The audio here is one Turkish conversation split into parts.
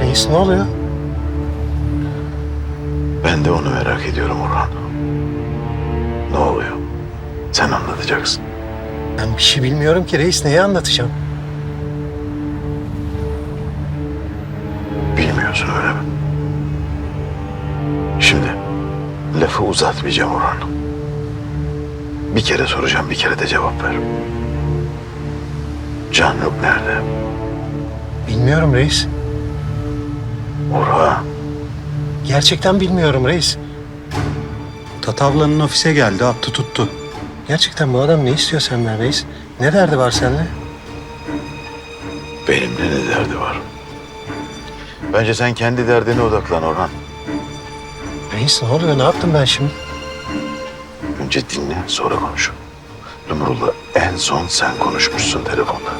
Reis ne oluyor? Ben de onu merak ediyorum Orhan. Ne oluyor? Sen anlatacaksın. Ben bir şey bilmiyorum ki reis. Neyi anlatacağım? Bilmiyorsun öyle mi? Şimdi lafı uzatmayacağım Orhan. Bir kere soracağım, bir kere de cevap ver. Canlık nerede? Bilmiyorum reis. Orhan. Gerçekten bilmiyorum reis. Tatavla'nın ofise geldi, attı tuttu. Gerçekten bu adam ne istiyor senden reis? Ne derdi var seninle? Benimle ne derdi var? Bence sen kendi derdine odaklan Orhan. Reis ne oluyor? Ne yaptım ben şimdi? Önce dinle, sonra konuş. Numrul'la en son sen konuşmuşsun telefonda.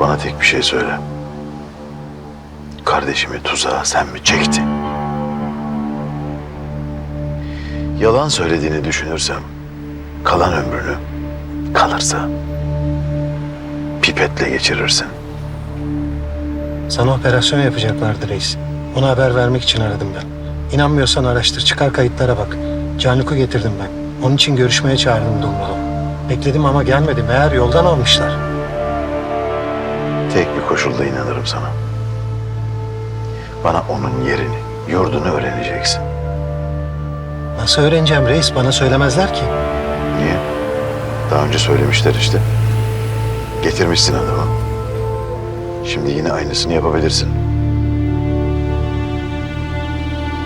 Bana tek bir şey söyle. Kardeşimi tuzağa sen mi çektin? Yalan söylediğini düşünürsem kalan ömrünü kalırsa pipetle geçirirsin. Sana operasyon yapacaklardı reis. Ona haber vermek için aradım ben. İnanmıyorsan araştır, çıkar kayıtlara bak. Canluk'u getirdim ben. Onun için görüşmeye çağırdım Dumrul'u. Bekledim ama gelmedi. Meğer yoldan almışlar. Tek bir koşulda inanırım sana. Bana onun yerini, yurdunu öğreneceksin. Nasıl öğreneceğim reis? Bana söylemezler ki. Niye? Daha önce söylemişler işte. Getirmişsin adamı. Şimdi yine aynısını yapabilirsin.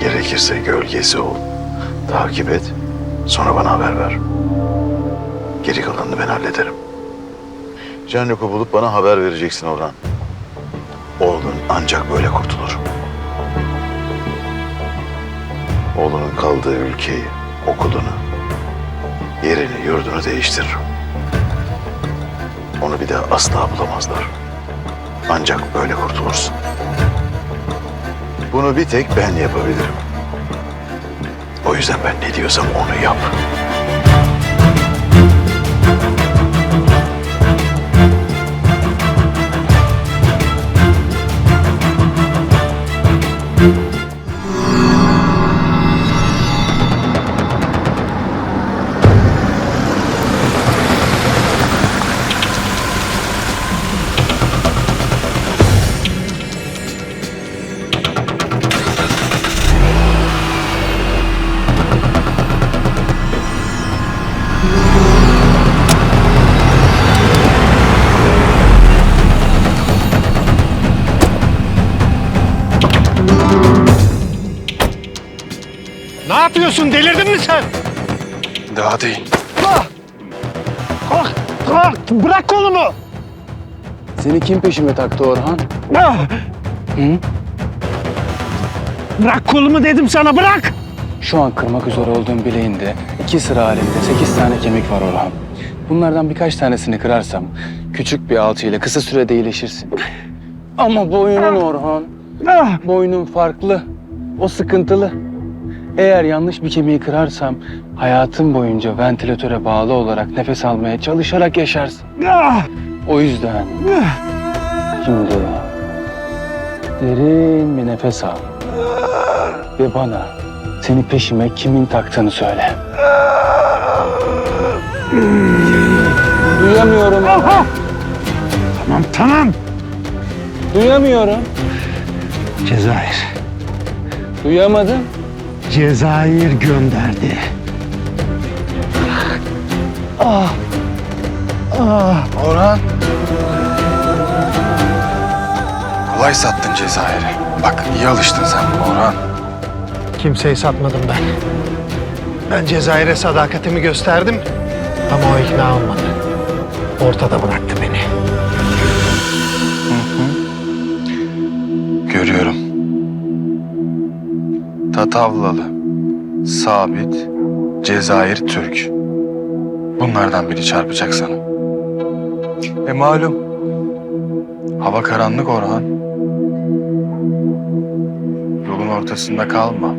Gerekirse gölgesi ol. Takip et. Sonra bana haber ver. Geri kalanını ben hallederim. Canluk'u bulup bana haber vereceksin Orhan. Oğlun ancak böyle kurtulur. Oğlunun kaldığı ülkeyi, okulunu, yerini, yurdunu değiştiririm. Onu bir daha asla bulamazlar. Ancak böyle kurtulursun. Bunu bir tek ben yapabilirim. O yüzden ben ne diyorsam onu yap. Yapıyorsun? Delirdin mi sen? Daha değil. Kalk, kalk. Bırak kolumu. Seni kim peşime taktı Orhan? Ah! Hı? Bırak kolumu dedim sana bırak. Şu an kırmak üzere olduğum bileğinde iki sıra halinde sekiz tane kemik var Orhan. Bunlardan birkaç tanesini kırarsam küçük bir alçı ile kısa sürede iyileşirsin. Ama boynun Orhan, Ah! boynun farklı. O sıkıntılı. Eğer yanlış bir kemiği kırarsam hayatın boyunca ventilatöre bağlı olarak nefes almaya çalışarak yaşarsın. Ah! O yüzden şimdi derin bir nefes al. Ve bana seni peşime kimin taktığını söyle. Duyamıyorum. Tamam tamam. Duyamıyorum. Cezayir. Duyamadım. Cezayir gönderdi. Orhan. Kolay sattın Cezayir'i. Bak iyi alıştın sen Orhan. Kimseyi satmadım ben. Ben Cezayir'e sadakatimi gösterdim ama o ikna olmadı. Ortada bıraktı beni. Görüyorum. Tatavlalı, Sabit, Cezayir Türk. Bunlardan biri çarpacak sana. E malum. Hava karanlık Orhan. Yolun ortasında kalma.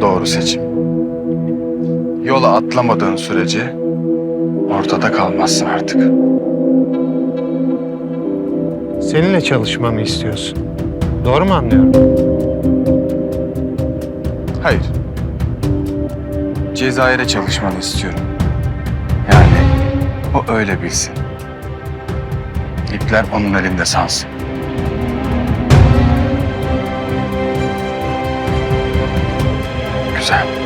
Doğru seçim. Yola atlamadığın sürece ortada kalmazsın artık. Seninle çalışmamı istiyorsun. Doğru mu anlıyorum? Hayır. Cezayir'e çalışmanı istiyorum. Yani o öyle bilsin. İpler onun elinde sansın. Güzel.